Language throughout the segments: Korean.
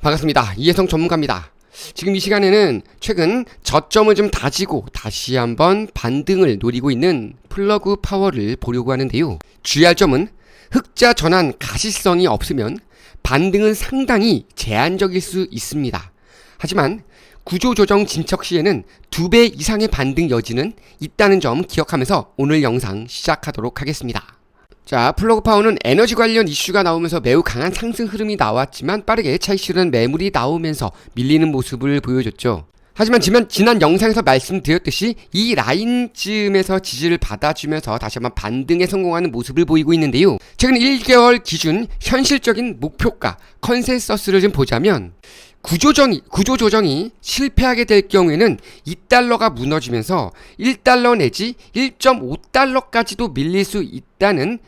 반갑습니다. 이혜성 전문가입니다. 지금 이 시간에는 최근 저점을 좀 다지고 다시 한번 반등을 노리고 있는 플러그 파워를 보려고 하는데요. 주의할 점은 흑자 전환 가시성이 없으면 반등은 상당히 제한적일 수 있습니다. 하지만 구조조정 진척 시에는 두 배 이상의 반등 여지는 있다는 점 기억하면서 오늘 영상 시작하도록 하겠습니다. 자, 플러그 파워는 에너지 관련 이슈가 나오면서 매우 강한 상승 흐름이 나왔지만 빠르게 차익실현 매물이 나오면서 밀리는 모습을 보여줬죠. 하지만 지난, 지난 영상에서 말씀드렸듯이 이 라인쯤에서 지지를 받아주면서 다시 한번 반등에 성공하는 모습을 보이고 있는데요. 최근 1개월 기준 현실적인 목표가 컨센서스를 좀 보자면 구조정이, 구조조정이 실패하게 될 경우에는 2달러가 무너지면서 1달러 내지 1.5달러까지도 밀릴 수 있다는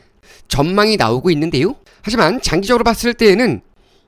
전망이 나오고 있는데요. 하지만 장기적으로 봤을 때에는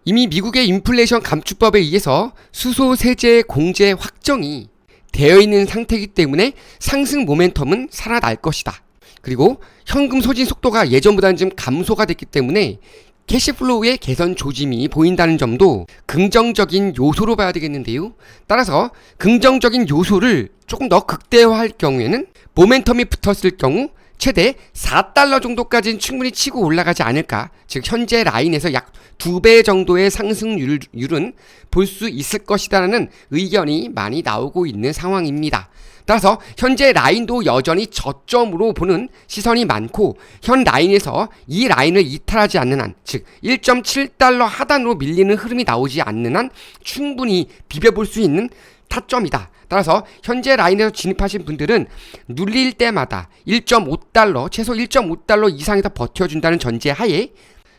이미 미국의 인플레이션 감축법에 의해서 수소 세제 공제 확정이 되어 있는 상태이기 때문에 상승 모멘텀은 살아날 것이다. 그리고 현금 소진 속도가 예전보다는 좀 감소가 됐기 때문에 캐시플로우의 개선 조짐이 보인다는 점도 긍정적인 요소로 봐야 되겠는데요. 따라서 긍정적인 요소를 조금 더 극대화할 경우에는 모멘텀이 붙었을 경우 최대 4달러 정도까지는 충분히 치고 올라가지 않을까. 즉 현재 라인에서 약 두 배 정도의 상승률은 볼 수 있을 것이다라는 의견이 많이 나오고 있는 상황입니다. 따라서 현재 라인도 여전히 저점으로 보는 시선이 많고 현 라인에서 이 라인을 이탈하지 않는 한, 즉 1.7달러 하단으로 밀리는 흐름이 나오지 않는 한 충분히 비벼볼 수 있는 타점이다. 따라서 현재 라인에서 진입하신 분들은 눌릴 때마다 1.5달러, 최소 1.5달러 이상에서 버텨준다는 전제 하에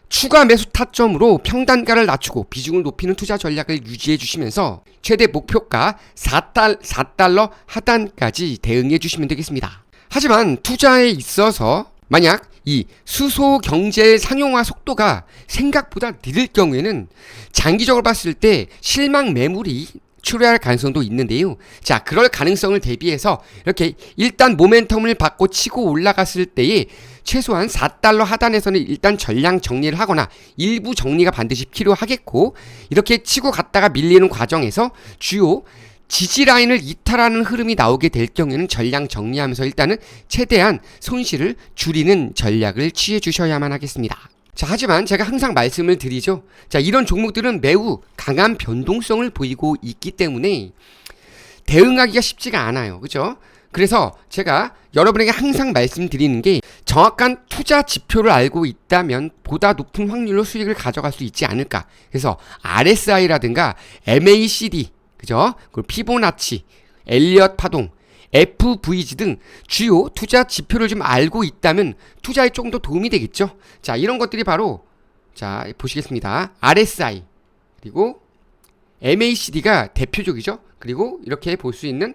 추가 매수 타점으로 평단가를 낮추고 비중을 높이는 투자 전략을 유지해 주시면서 최대 목표가 4달, 4달러 하단까지 대응해 주시면 되겠습니다. 하지만 투자에 있어서 만약 이 수소 경제의 상용화 속도가 생각보다 느릴 경우에는 장기적으로 봤을 때 실망 매물이 출회할 가능성도 있는데요. 자, 그럴 가능성을 대비해서 이렇게 일단 모멘텀을 받고 치고 올라갔을 때에 최소한 4달러 하단에서는 일단 전량 정리를 하거나 일부 정리가 반드시 필요하겠고 이렇게 치고 갔다가 밀리는 과정에서 주요 지지 라인을 이탈하는 흐름이 나오게 될 경우에는 전량 정리하면서 일단은 최대한 손실을 줄이는 전략을 취해 주셔야만 하겠습니다. 자, 하지만 제가 항상 말씀을 드리죠. 자, 이런 종목들은 매우 강한 변동성을 보이고 있기 때문에 대응하기가 쉽지가 않아요. 그죠? 그래서 제가 여러분에게 항상 말씀드리는 게 정확한 투자 지표를 알고 있다면 보다 높은 확률로 수익을 가져갈 수 있지 않을까. 그래서 RSI라든가 MACD, 그죠? 그리고 피보나치, 엘리엇 파동, FVG 등 주요 투자 지표를 좀 알고 있다면 투자에 조금 더 도움이 되겠죠. 자, 이런 것들이 바로 자, 보시겠습니다. RSI 그리고 MACD가 대표적이죠. 그리고 이렇게 볼 수 있는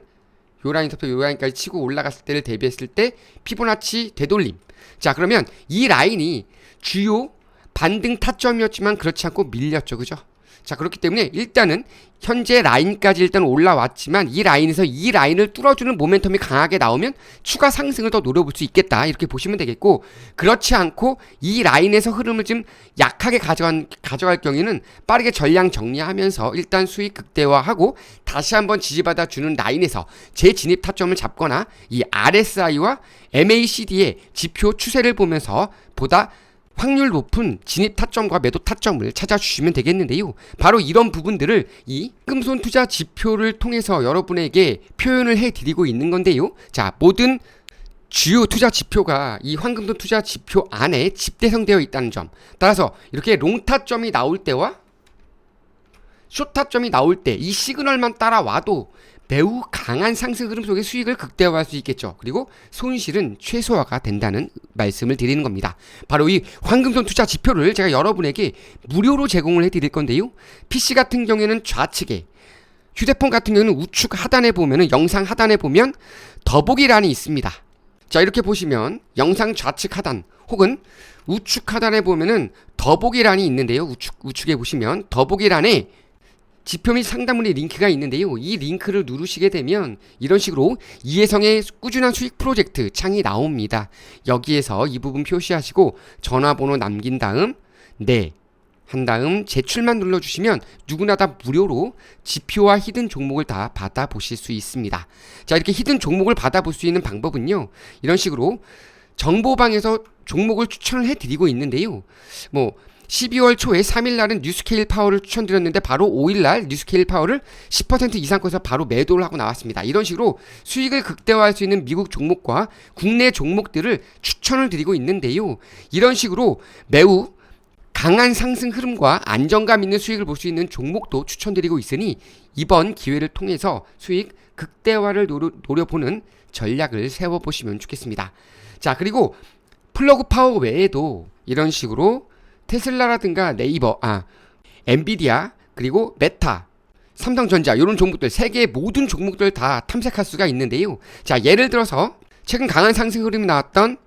요 라인부터 요 라인까지 치고 올라갔을 때를 대비했을 때 피보나치 되돌림. 자, 그러면 이 라인이 주요 반등 타점이었지만 그렇지 않고 밀렸죠. 그죠? 자, 그렇기 때문에 일단은 현재 라인까지 일단 올라왔지만 이 라인에서 이 라인을 뚫어주는 모멘텀이 강하게 나오면 추가 상승을 더 노려볼 수 있겠다. 이렇게 보시면 되겠고, 그렇지 않고 이 라인에서 흐름을 좀 약하게 가져간, 가져갈 경우에는 빠르게 전량 정리하면서 일단 수익 극대화하고 다시 한번 지지받아 주는 라인에서 재진입 타점을 잡거나 이 RSI와 MACD의 지표 추세를 보면서 보다 확률 높은 진입 타점과 매도 타점을 찾아주시면 되겠는데요. 바로 이런 부분들을 이 금손 투자 지표를 통해서 여러분에게 표현을 해드리고 있는 건데요. 자, 모든 주요 투자 지표가 이 황금돈 투자 지표 안에 집대성되어 있다는 점. 따라서 이렇게 롱 타점이 나올 때와 숏 타점이 나올 때 이 시그널만 따라와도 매우 강한 상승 흐름 속에 수익을 극대화할 수 있겠죠. 그리고 손실은 최소화가 된다는 말씀을 드리는 겁니다. 바로 이 황금손 투자 지표를 제가 여러분에게 무료로 제공을 해드릴 건데요. PC 같은 경우에는 좌측에 휴대폰 같은 경우는 우측 하단에 보면은 영상 하단에 보면 더보기란이 있습니다. 자 이렇게 보시면 영상 좌측 하단 혹은 우측 하단에 보면은 더보기란이 있는데요. 우측 우측에 보시면 더보기란에 지표 및 상담문의 링크가 있는데요. 이 링크를 누르시게 되면 이런 식으로 이해성의 꾸준한 수익 프로젝트 창이 나옵니다. 여기에서 이 부분 표시하시고 전화번호 남긴 다음 네 한 다음 제출만 눌러주시면 누구나 다 무료로 지표와 히든 종목을 다 받아보실 수 있습니다. 자, 이렇게 히든 종목을 받아볼 수 있는 방법은요. 이런 식으로 정보방에서 종목을 추천을 해드리고 있는데요. 뭐 12월 초에 3일 날은 뉴스케일 파워를 추천드렸는데 바로 5일 날 뉴스케일 파워를 10% 이상권에서 바로 매도를 하고 나왔습니다. 이런 식으로 수익을 극대화할 수 있는 미국 종목과 국내 종목들을 추천을 드리고 있는데요. 이런 식으로 매우 강한 상승 흐름과 안정감 있는 수익을 볼 수 있는 종목도 추천드리고 있으니 이번 기회를 통해서 수익 극대화를 노려, 노려보는 전략을 세워보시면 좋겠습니다. 자, 그리고 플러그 파워 외에도 이런 식으로 테슬라라든가 네이버, 아, 엔비디아, 그리고 메타, 삼성전자 이런 종목들 세계 모든 종목들 다 탐색할 수가 있는데요. 자, 예를 들어서 최근 강한 상승 흐름이 나왔던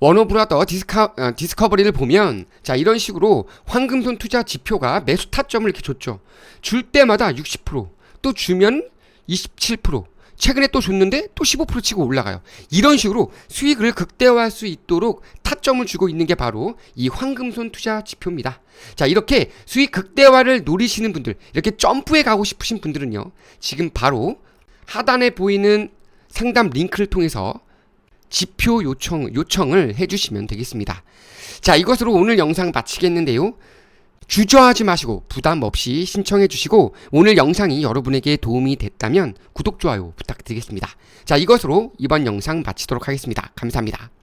워너브라더 디스카, 어, 디스커버리를 보면 자 이런 식으로 황금손 투자 지표가 매수 타점을 이렇게 줬죠. 줄 때마다 60%또 주면 27% 최근에 또 줬는데 또 15% 치고 올라가요. 이런 식으로 수익을 극대화할 수 있도록 타점을 주고 있는 게 바로 이 황금손 투자 지표입니다. 자, 이렇게 수익 극대화를 노리시는 분들, 이렇게 점프해 가고 싶으신 분들은요, 지금 바로 하단에 보이는 상담 링크를 통해서 지표 요청, 요청을 해주시면 되겠습니다. 자, 이것으로 오늘 영상 마치겠는데요. 주저하지 마시고 부담 없이 신청해 주시고 오늘 영상이 여러분에게 도움이 됐다면 구독, 좋아요 부탁드리겠습니다. 자, 이것으로 이번 영상 마치도록 하겠습니다. 감사합니다.